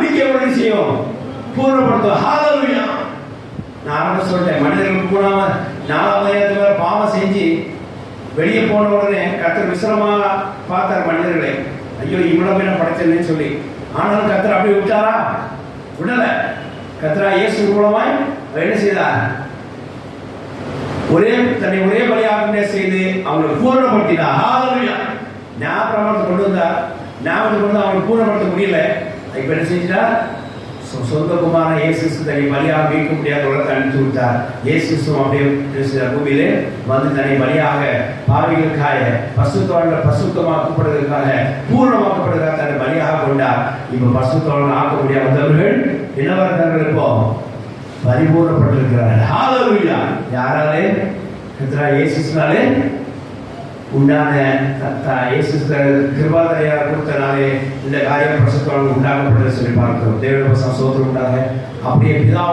நம்பிக்கை உடனே செய்யும் பூர்ணப்படுத்தும் ஹாலலுயா நான் ஆரம்ப சொல்லிட்டேன் மனிதர்களுக்கு கூடாம நாலாம் அதிகாரத்துல பாவம் செஞ்சு வெளியே போன உடனே கத்தர் விசிரமாக பார்த்தார் மனிதர்களை. ஐயோ இவ்வளவு என்ன படைச்சேன்னு சொல்லி. ஆனாலும் கத்தர் அப்படியே விட்டாரா? விடல. கத்தரா இயேசு மூலமாய் என்ன செய்தார்? ஒரே தன்னை ஒரே பலியாக செய்து அவங்களை பூரணப்படுத்தினார். ஹalleluya ஞாபகத்தை கொண்டு வந்தார். ஞாபகத்தை கொண்டு வந்து அவங்களை பூரணப்படுத்த முடியல. இப்ப என்ன செஞ்சார் சொ- சொந்த குமாரன் இயேசு தன்னை பலியாக மீட்க முடியாத உலகத்தை அனுப்பிச்சு விட்டார் இயேசுசும் அப்படியே பூமியிலே வந்து தன்னை பலியாக பாவிகளுக்காக பசுத்தோழ பசுத்தமாக்கப்படுவதற்காக பூர்ணமாக்கப்படுவதற்காக தன்னை பலியாக கொண்டார். இப்போ பசுத்தோழன் ஆக்க முடியாத வந்தவர்கள் இளவரசர்கள் இப்போ பரிபூர்ணப்பட்டிருக்கிறார்கள். ஹalleluya யாராலே? கர்த்தரா இயேசுனாலே உண்டான தத்தா இயேசு கிருபாதரையாக கொடுத்தனாலே இந்த காரியம். பிரசத்தோடு உண்டாகப்பட்டது சொல்லி பார்க்கிறோம். தேவ சோத்திரம் உண்டாக அப்படியே பிதா